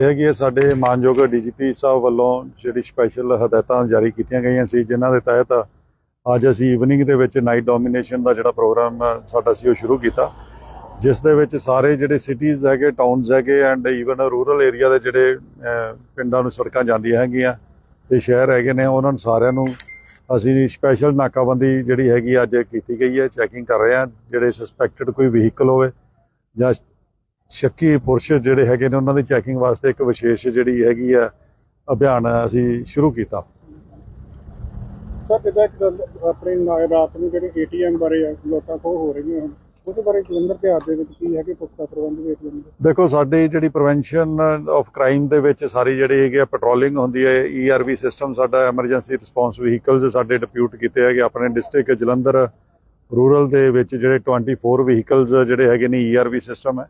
ਹੈਗੀ ਹੈ ਸਾਡੇ ਮਾਨਯੋਗ ਡੀਜੀਪੀ ਸਾਹਿਬ ਵੱਲੋਂ ਜਿਹੜੀ ਸਪੈਸ਼ਲ ਹਦਾਇਤਾਂ ਜਾਰੀ ਕੀਤੀਆਂ ਗਈਆਂ ਸੀ, ਜਿਨ੍ਹਾਂ ਦੇ ਤਹਿਤ ਅੱਜ ਅਸੀਂ ਈਵਨਿੰਗ ਦੇ ਵਿੱਚ ਨਾਈਟ ਡੋਮੀਨੇਸ਼ਨ ਦਾ ਜਿਹੜਾ ਪ੍ਰੋਗਰਾਮ ਸਾਡਾ ਸੀ, ਉਹ ਸ਼ੁਰੂ ਕੀਤਾ। ਜਿਸ ਦੇ ਵਿੱਚ ਸਾਰੇ ਜਿਹੜੇ ਸਿਟੀਜ਼ ਹੈਗੇ ਟਾਊਨਸ ਹੈਗੇ ਐਂਡ ਈਵਨ ਰੂਰਲ ਏਰੀਆ ਦੇ ਜਿਹੜੇ ਪਿੰਡਾਂ ਨੂੰ ਸੜਕਾਂ ਜਾਂਦੀਆਂ ਹੈਗੀਆਂ ਤੇ ਸ਼ਹਿਰ ਹੈਗੇ ਨੇ, ਉਹਨਾਂ ਨੂੰ ਸਾਰਿਆਂ ਨੂੰ ਅਸੀਂ ਸਪੈਸ਼ਲ ਨਾਕਾਬੰਦੀ ਜਿਹੜੀ ਹੈਗੀ ਅੱਜ ਕੀਤੀ ਗਈ ਹੈ ਚੈਕਿੰਗ ਕਰ ਰਹੇ ਹਾਂ, ਜਿਹੜੇ ਸਸਪੈਕਟਡ ਕੋਈ ਵਹੀਕਲ ਹੋਵੇ ਜਾਂ ਸ਼ੱਕੀ ਪੁਰਸ਼ ਜਿਹੜੇ ਹੈਗੇ ਨੇ ਉਹਨਾਂ ਦੀ ਚੈਕਿੰਗ ਵਾਸਤੇ ਇੱਕ ਵਿਸ਼ੇਸ਼ ਜਿਹੜੀ ਹੈਗੀ ਆ ਅਭਿਆਨ ਅਸੀਂ ਸ਼ੁਰੂ ਕੀਤਾ। ਸਰ ਜਿੱਦਾਂ ਇੱਕ ਗੱਲ ਆਪਣੇ ਨਾਲ ਰਾਤ ਨੂੰ ਜਿਹੜੇ ਏਟੀਐਮ ਬਾਰੇ ਆ, ਲੋਕਾਂ ਕੋਲ ਹੋ ਰਹੀਆਂ ਹਨ ਉਹਦੇ ਬਾਰੇ ਜਲੰਧਰ ਤਿਉਹਾਰ ਦੇ ਵਿੱਚ ਕੀ ਹੈ ਕਿ ਪੁਖਤਾ ਪ੍ਰਬੰਧ ਵੇਖ ਲੈਂਦੇ ਦੇਖੋ ਸਾਡੀ ਜਿਹੜੀ ਪ੍ਰੀਵੈਂਸ਼ਨ ਆਫ ਕ੍ਰਾਈਮ ਦੇ ਵਿੱਚ ਸਾਰੀ ਜਿਹੜੀ ਹੈਗੀ ਆ ਪੈਟਰੋਲਿੰਗ ਹੁੰਦੀ ਹੈ ਈਆਰਵੀ ਸਿਸਟਮ ਸਾਡਾ ਐਮਰਜੈਂਸੀ ਰਿਸਪੌਂਸ ਵਹੀਕਲਸ ਸਾਡੇ ਡਿਪਿਊਟ ਕੀਤੇ ਹੈਗੇ ਆਪਣੇ ਡਿਸਟ੍ਰਿਕਟ ਜਲੰਧਰ ਰੂਰਲ ਦੇ ਵਿੱਚ ਜਿਹੜੇ 24 ਵਹੀਕਲਸ ਜਿਹੜੇ ਹੈਗੇ ਨੇ ਈਆਰਵੀ ਸਿਸਟਮ ਹੈ।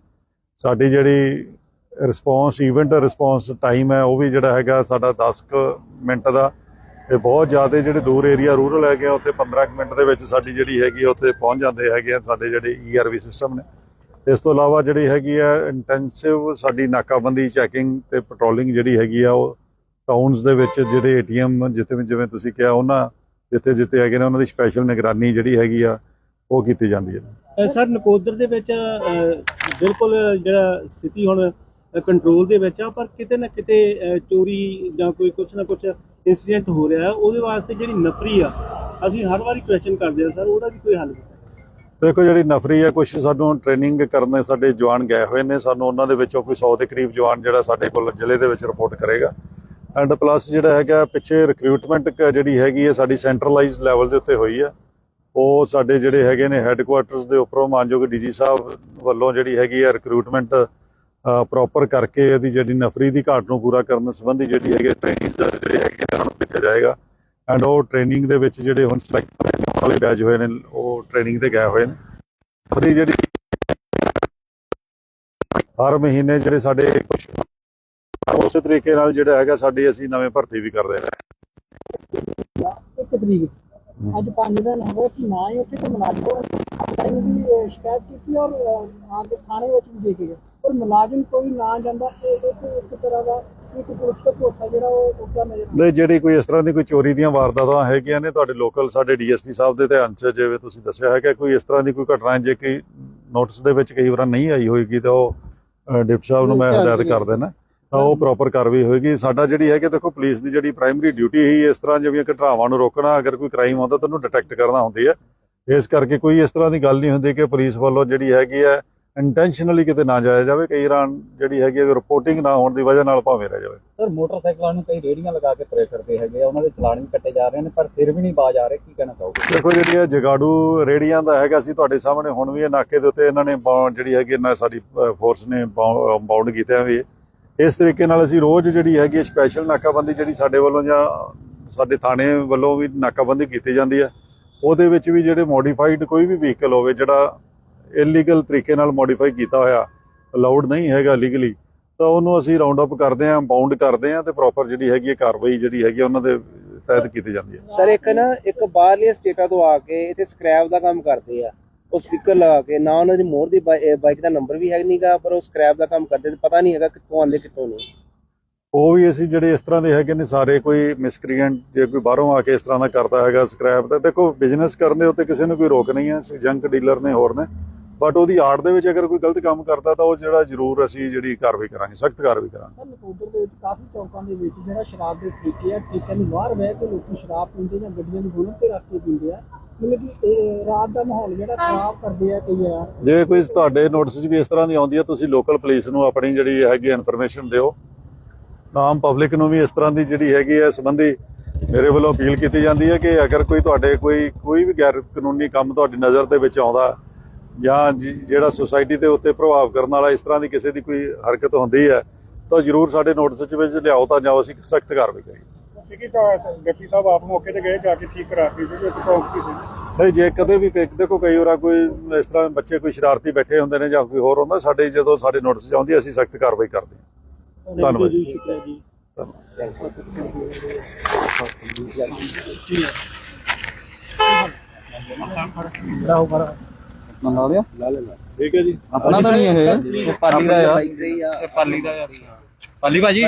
ਸਾਡੀ ਜਿਹੜੀ ਰਿਸਪੌਂਸ ਇਵੈਂਟ ਰਿਸਪੌਂਸ ਟਾਈਮ ਹੈ, ਉਹ ਵੀ ਜਿਹੜਾ ਹੈਗਾ ਸਾਡਾ 10 ਕੁ ਮਿੰਟ ਦਾ। ਤੇ ਬਹੁਤ ਜ਼ਿਆਦਾ ਜਿਹੜੇ ਦੂਰ ਏਰੀਆ ਰੂਰਲ ਹੈਗੇ ਆ, ਉੱਥੇ 15 ਕੁ ਮਿੰਟ ਦੇ ਵਿੱਚ ਸਾਡੀ ਜਿਹੜੀ ਹੈਗੀ ਆ, ਉੱਥੇ ਪਹੁੰਚ ਜਾਂਦੇ ਹੈਗੇ ਆ ਸਾਡੇ ਜਿਹੜੇ ਈਆਰਵੀ ਸਿਸਟਮ ਨੇ। ਇਸ ਤੋਂ ਇਲਾਵਾ ਜਿਹੜੀ ਹੈਗੀ ਆ ਇੰਟੈਂਸਿਵ ਸਾਡੀ ਨਾਕਾਬੰਦੀ ਚੈਕਿੰਗ ਤੇ ਪੈਟਰੋਲਿੰਗ ਜਿਹੜੀ ਹੈਗੀ ਆ, ਉਹ ਟਾਊਨਸ ਦੇ ਵਿੱਚ ਜਿਹੜੇ ਏਟੀਐਮ ਜਿੱਥੇ ਜਿਵੇਂ ਤੁਸੀਂ ਕਿਹਾ, ਉਹਨਾਂ ਜਿੱਥੇ ਜਿੱਥੇ ਹੈਗੇ ਨੇ, ਉਹਨਾਂ ਦੀ ਸਪੈਸ਼ਲ ਨਿਗਰਾਨੀ ਜਿਹੜੀ ਹੈਗੀ ਆ, ਉਹ ਕੀਤੀ ਜਾਂਦੀ ਹੈ। ਸਰ ਨਕੋਦਰ ਦੇ ਵਿੱਚ ਬਿਲਕੁਲ ਜਿਹੜਾ ਸਥਿਤੀ ਹੁਣ ਕੰਟਰੋਲ ਦੇ ਵਿੱਚ ਆ ਪਰ ਕਿਤੇ ਨਾ ਕਿਤੇ ਚੋਰੀ ਜਾਂ ਕੋਈ ਕੁਛ ਨਾ ਕੁਛ ਇਨਸੀਡੈਂਟ ਹੋ ਰਿਹਾ ਹੈ, ਉਹਦੇ ਵਾਸਤੇ ਜਿਹੜੀ ਨਫਰੀ ਆ ਅਸੀਂ ਹਰ ਵਾਰੀ ਕੁਐਸਚਨ ਕਰਦੇ ਆ ਸਰ ਉਹਦਾ ਵੀ ਕੋਈ ਹੱਲ ਨਹੀਂ। ਦੇਖੋ ਜਿਹੜੀ ਨਫਰੀ ਹੈ ਕੁਝ ਸਾਨੂੰ ਟ੍ਰੇਨਿੰਗ ਕਰਨੇ ਸਾਡੇ ਜਵਾਨ ਗਏ ਹੋਏ ਨੇ ਸਾਨੂੰ ਉਹਨਾਂ ਦੇ ਵਿੱਚੋਂ ਕੋਈ 100 ਦੇ ਕਰੀਬ ਜਵਾਨ ਜਿਹੜਾ ਸਾਡੇ ਕੋਲ ਜ਼ਿਲ੍ਹੇ ਦੇ ਵਿੱਚ ਰਿਪੋਰਟ ਕਰੇਗਾ। ਐਂਡ ਪਲੱਸ ਜਿਹੜਾ ਹੈਗਾ ਪਿੱਛੇ ਰਿਕਰੂਟਮੈਂਟ ਜਿਹੜੀ ਹੈਗੀ ਹੈ ਸਾਡੀ ਸੈਂਟਰਲਾਈਜ਼ਡ ਲੈਵਲ ਦੇ ਉੱਤੇ ਹੋਈ ਹੈ। ਉਹ ਸਾਡੇ ਜਿਹੜੇ ਹੈਗੇ ਨੇ ਹੈੱਡਕੁਆਟਰਸ ਦੇ ਉੱਪਰੋਂ ਮਾਨਯੋਗ ਡੀਜੀ ਸਾਹਿਬ ਵੱਲੋਂ ਜਿਹੜੀ ਹੈਗੀ ਹੈ ਰਿਕਰੂਟਮੈਂਟ ਪ੍ਰੋਪਰ ਕਰਕੇ ਇਹਦੀ ਜਿਹੜੀ ਨਫਰੀ ਦੀ ਘਾਟ ਨੂੰ ਪੂਰਾ ਕਰਨ ਸੰਬੰਧੀ ਜਿਹੜੀ ਹੈਗੀ ਟ੍ਰੇਨਿੰਗ ਜਿਹੜੇ ਹੈਗੇ ਉਹਨਾਂ ਨੂੰ ਭੇਜਿਆ ਜਾਏਗਾ। ਐਂਡ ਉਹ ਟ੍ਰੇਨਿੰਗ ਦੇ ਵਿੱਚ ਜਿਹੜੇ ਹੁਣ ਸਿਲੈਕਟ ਵਾਲੇ ਬੈਚ ਹੋਏ ਨੇ, ਉਹ ਟ੍ਰੇਨਿੰਗ ਤੇ ਗਏ ਹੋਏ ਨੇ। ਫਰੀ ਜਿਹੜੀ ਹਰ ਮਹੀਨੇ ਜਿਹੜੇ ਸਾਡੇ ਕੁਝ ਉਸੇ ਤਰੀਕੇ ਨਾਲ ਜਿਹੜਾ ਹੈਗਾ, ਸਾਡੀ ਅਸੀਂ ਨਵੇਂ ਭਰਤੀ ਵੀ ਕਰਦੇ ਰਹੇ ਇੱਕ ਤਰੀਕ। ਅੱਜ 5 ਦਿਨ ਹੋ ਗਏ ਕਿ ਨਾ ਹੀ ਉੱਥੇ ਕੋਈ ਮੁਲਾਜ਼ਮ ਟਾਈਮ ਵੀ ਸ਼ਿਕਾਇਤ ਕੀਤੀ ਔਰ ਆ ਕੇ ਥਾਣੇ ਵਿੱਚ ਵੀ ਦੇ ਕੇ ਗਏ। ਪਰ ਮੁਲਾਜ਼ਮ ਕੋਈ ਨਾ ਜਾਂਦਾ ਇਹ ਇੱਕ ਇੱਕ ਤਰ੍ਹਾਂ ਦਾ ਇੱਕ ਪੁਲਿਸ ਦਾ ਭਰੋਸਾ ਜਿਹੜਾ ਉਹ ਉੱਚਾ ਨਜ਼ਰ ਆਉਂਦਾ। ਨਹੀਂ ਜਿਹੜੀ ਕੋਈ ਇਸ ਤਰ੍ਹਾਂ ਦੀ ਕੋਈ ਚੋਰੀ ਦੀਆਂ ਵਾਰਦਾਤਾਂ ਹੈਗੀਆਂ ਨੇ ਤੁਹਾਡੇ ਲੋਕਲ ਸਾਡੇ ਡੀਐਸਪੀ ਸਾਹਿਬ ਦੇ ਧਿਆਨ 'ਚ ਜਿਵੇਂ ਤੁਸੀਂ ਦੱਸਿਆ ਹੈਗਾ ਕੋਈ ਇਸ ਤਰ੍ਹਾਂ ਦੀ ਕੋਈ ਘਟਨਾ ਜੇ ਕੋਈ ਨੋਟਿਸ ਦੇ ਵਿੱਚ ਕਈ ਵਾਰ ਨਹੀਂ ਆਈ ਹੋਏਗੀ ਤਾਂ ਉਹ ਡਿਪ ਸਾਹਿਬ ਨੂੰ ਮੈਂ ਹਦਾਇਤ ਕਰ ਦੇਣਾ ਤਾਂ ਉਹ ਪ੍ਰੋਪਰ ਕਾਰਵਾਈ ਹੋਏਗੀ। ਸਾਡਾ ਜਿਹੜੀ ਹੈ ਕਿ ਦੇਖੋ ਪੁਲਿਸ ਦੀ ਜਿਹੜੀ ਪ੍ਰਾਇਮਰੀ ਡਿਊਟੀ ਹੀ ਇਸ ਤਰ੍ਹਾਂ ਜਿਹੀਆਂ ਘਟਨਾਵਾਂ ਨੂੰ ਰੋਕਣਾ ਅਗਰ ਕੋਈ ਕ੍ਰਾਈਮ ਆਉਂਦਾ ਤਾਂ ਉਹਨੂੰ ਡਿਟੈਕਟ ਕਰਨਾ ਹੁੰਦੀ ਹੈ ਇਸ ਕਰਕੇ ਕੋਈ ਇਸ ਤਰ੍ਹਾਂ ਦੀ ਗੱਲ ਨਹੀਂ ਹੁੰਦੀ ਕਿ ਪੁਲਿਸ ਵੱਲੋਂ ਜਿਹੜੀ ਹੈਗੀ ਹੈ ਇੰਟੈਂਸ਼ਨਲੀ ਕਿਤੇ ਨਾ ਜਾਇਆ ਜਾਵੇ। ਕਈ ਵਾਰ ਜਿਹੜੀ ਹੈਗੀ ਹੈ ਰਿਪੋਰਟਿੰਗ ਨਾ ਹੋਣ ਦੀ ਵਜ੍ਹਾ ਨਾਲ ਭਾਵੇਂ ਰਹਿ ਜਾਵੇ। ਸਰ ਮੋਟਰਸਾਈਕਲਾਂ ਨੂੰ ਕਈ ਰੇੜੀਆਂ ਲਗਾ ਕੇ ਤੁਰੇ ਫਿਰਦੇ ਹੈਗੇ ਆ। ਉਹਨਾਂ ਦੇ ਚਲਾਨ ਵੀ ਕੱਟੇ ਜਾ ਰਹੇ ਨੇ ਪਰ ਫਿਰ ਵੀ ਨਹੀਂ ਬਾਜ ਆ ਰਹੇ। ਕੀ ਕਹਿਣਾ ਚਾਹੋਗੇ? ਦੇਖੋ ਜਿਹੜੀ ਇਹ ਜਗਾੜੂ ਰੇੜੀਆਂ ਦਾ ਹੈਗਾ ਸੀ ਤੁਹਾਡੇ ਸਾਹਮਣੇ ਹੁਣ ਵੀ ਇਹ ਨਾਕੇ ਦੇ ਉੱਤੇ ਇਹਨਾਂ ਨੇ ਜਿਹੜੀ ਹੈਗੀ ਨਾ ਸਾਡੀ ਫੋਰਸ ਨੇ ਬਾਉਂਡ ਕੀਤਾ ਵੀ। ਇਸ ਤਰੀਕੇ ਨਾਲ ਅਸੀਂ ਰੋਜ਼ ਜਿਹੜੀ ਹੈਗੀ ਸਪੈਸ਼ਲ ਨਾਕਾਬੰਦੀ ਜਿਹੜੀ ਸਾਡੇ ਵੱਲੋਂ ਜਾਂ ਸਾਡੇ ਥਾਣੇ ਵੱਲੋਂ ਵੀ ਨਾਕਾਬੰਦੀ ਕੀਤੀ ਜਾਂਦੀ ਹੈ ਉਹਦੇ ਵਿੱਚ ਵੀ ਜਿਹੜੇ ਮੋਡੀਫਾਈਡ ਕੋਈ ਵੀ ਵਹੀਕਲ ਹੋਵੇ, ਜਿਹੜਾ ਇਲੀਗਲ ਤਰੀਕੇ ਨਾਲ ਮੋਡੀਫਾਈ ਕੀਤਾ ਹੋਇਆ ਅਲਾਉਡ ਨਹੀਂ ਹੈਗਾ ਲੀਗਲੀ ਤਾਂ ਉਹਨੂੰ ਅਸੀਂ ਰਾਉਂਡ ਅਪ ਕਰਦੇ ਆਂ ਬਾਉਂਡ ਕਰਦੇ ਆਂ ਤੇ ਪ੍ਰੋਪਰ ਜਿਹੜੀ ਹੈਗੀ ਹੈ ਕਾਰਵਾਈ ਜਿਹੜੀ ਹੈਗੀ ਹੈ ਉਹਨਾਂ ਦੇ ਤਹਿਤ ਕੀਤੀ ਜਾਂਦੀ ਹੈ ਸਰ, ਇੱਕ ਨਾ, ਇੱਕ ਬਾਹਰਲੀਆਂ ਸਟੇਟਾਂ ਤੋਂ ਆ ਕੇ ਇੱਥੇ ਸਕ੍ਰੈਪ ਦਾ ਕੰਮ ਕਰਦੇ ਆ। ਉਹ ਸਪੀਕਰ ਲਗਾ ਕੇ ਨਾ ਉਹਨਾਂ ਦੀ ਮੋਹਰ ਦੀ ਬਾਈਕ ਦਾ ਨੰਬਰ ਵੀ ਹੈ ਨਹੀਂਗਾ ਪਰ ਉਹ ਸਕ੍ਰੈਪ ਦਾ ਕੰਮ ਕਰਦੇ ਤੇ ਪਤਾ ਨਹੀਂ ਹੈਗਾ ਕਿੱਥੋਂ ਆਉਂਦੇ ਕਿੱਥੋਂ ਨਹੀਂ। ਉਹ ਵੀ ਅਸੀਂ ਜਿਹੜੇ ਇਸ ਤਰ੍ਹਾਂ ਦੇ ਹੈਗੇ ਨੇ ਸਾਰੇ ਕੋਈ ਮਿਸਕ੍ਰੀਐਂਟ ਜੇ ਕੋਈ ਬਾਹਰੋਂ ਆ ਕੇ ਇਸ ਤਰ੍ਹਾਂ ਦਾ ਕਰਦਾ ਹੈਗਾ ਸਕ੍ਰੈਪ ਦਾ ਦੇਖੋ ਬਿਜ਼ਨਸ ਕਰਨ ਦੇ ਉੱਤੇ ਕਿਸੇ ਨੂੰ ਕੋਈ ਰੋਕ ਨਹੀਂ ਹੈ ਜੰਕ ਡੀਲਰ ਨੇ ਹੋਰ ਨੇ। ਬਟ ਉਹਦੀ ਆੜ ਦੇ ਵਿੱਚ ਅਗਰ ਕੋਈ ਗਲਤ ਕੰਮ ਕਰਦਾ ਤਾਂ ਉਹ ਜਿਹੜਾ ਜ਼ਰੂਰ ਅਸੀਂ ਜਿਹੜੀ ਕਾਰਵਾਈ ਕਰਾਂਗੇ ਸਖਤ ਕਾਰਵਾਈ ਕਰਾਂਗੇ। ਨਕੋਦਰ ਦੇ ਵਿੱਚ ਕਾਫੀ ਚੌਕਾਂ ਦੇ ਵਿੱਚ ਜਿਹੜਾ ਸ਼ਰਾਬ ਦੇ ਠੇਕੇ ਆ ਠੇਕਿਆਂ ਨੂੰ ਬਾਹਰ ਬਹਿ ਕੇ ਲੋਕੀ ਸ਼ਰਾਬ ਪੀਂਦੇ ਜਾਂ ਗੱਡੀਆਂ ਨੂੰ ਹੋਲਣ ਤੇ ਰੱਖ ਕੇ ਪੀਂਦੇ ਆ। ਮਤਲਬ ਕਿ ਇਹ ਰਾਤ ਦਾ ਮਾਹੌਲ ਜਿਹੜਾ ਖਰਾਬ ਕਰਦੇ ਆ ਕਈ ਆ। ਜੇ ਕੋਈ ਤੁਹਾਡੇ ਨੋਟਿਸ 'ਚ ਵੀ ਇਸ ਤਰ੍ਹਾਂ ਦੀ ਆਉਂਦੀ ਹੈ ਤੁਸੀਂ ਲੋਕਲ ਪੁਲਿਸ ਨੂੰ ਆਪਣੀ ਜਿਹੜੀ ਹੈਗੀ ਇਨਫੋਰਮੇਸ਼ਨ ਦਿਓ। ਤਾਂ ਆਮ ਪਬਲਿਕ ਨੂੰ ਵੀ ਇਸ ਤਰ੍ਹਾਂ ਦੀ ਜਿਹੜੀ ਹੈਗੀ ਹੈ ਸੰਬੰਧੀ ਮੇਰੇ ਵੱਲੋਂ ਅਪੀਲ ਕੀਤੀ ਜਾਂਦੀ ਹੈ ਕਿ ਅਗਰ ਕੋਈ ਤੁਹਾਡੇ ਕੋਈ ਕੋਈ ਵੀ ਗੈਰ ਕਾਨੂੰਨੀ ਕੰਮ ਤੁਹਾਡੀ ਨਜ਼ਰ ਦੇ ਵਿੱਚ ਆਉਂਦਾ ਜਾਂ ਜਿਹੜਾ ਸੁਸਾਇਟੀ ਦੇ ਉੱਤੇ ਪ੍ਰਭਾਵ ਕਰਨ ਵਾਲਾ ਇਸ ਤਰ੍ਹਾਂ ਦੀ ਕਿਸੇ ਦੀ ਕੋਈ ਹਰਕਤ ਹੁੰਦੀ ਹੈ ਤਾਂ ਜ਼ਰੂਰ ਸਾਡੇ ਨੋਟਿਸ 'ਚ ਵਿੱਚ ਲਿਆਓ ਤਾਂ ਜਾਂ ਅਸੀਂ ਸਖਤ ਕਾਰਵਾਈ ਕਰੀਏ। ਸੀ ਕਿ ਗੱਪੀ ਸਾਹਿਬ ਆਪ ਮੌਕੇ ਤੇ ਗਏ ਜਾ ਕੇ ਠੀਕ ਕਰਾ ਕੇ ਜਿਹੜੇ ਇੱਕ ਚੌਂਕ ਸੀ ਨਹੀਂ ਜੇ ਕਦੇ ਵੀ ਕ- ਦੇਖੋ ਕਈ ਵਾਰ ਕੋਈ ਇਸ ਤਰ੍ਹਾਂ ਬੱਚੇ ਕੋਈ ਸ਼ਰਾਰਤੀ ਬੈਠੇ ਹੁੰਦੇ ਨੇ ਜਾਂ ਕੋਈ ਹੋਰ ਹੁੰਦਾ ਸਾਡੇ ਜਦੋਂ ਸਾਡੇ ਨੋਟਿਸ 'ਚ ਆਉਂਦੀ ਹੈ, ਅਸੀਂ ਸਖਤ ਕਾਰਵਾਈ ਕਰਦੇ ਹਾਂ ਧੰਨਵਾਦ ਜੀ। ਸ਼ੁਕਰੀਆ ਜੀ ਮੰਗਾ ਲਿਆ ਠੀਕ ਹੈ ਜੀ ਆਪਣਾ ਤਾਂ ਨਹੀਂ ਇਹ ਪਾਲੀ ਦਾ ਆ ਬਾਈਕ ਦੇ ਆ ਪਾਲੀ ਦਾ ਯਾਰ ਪਾਲੀ ਭਾਜੀ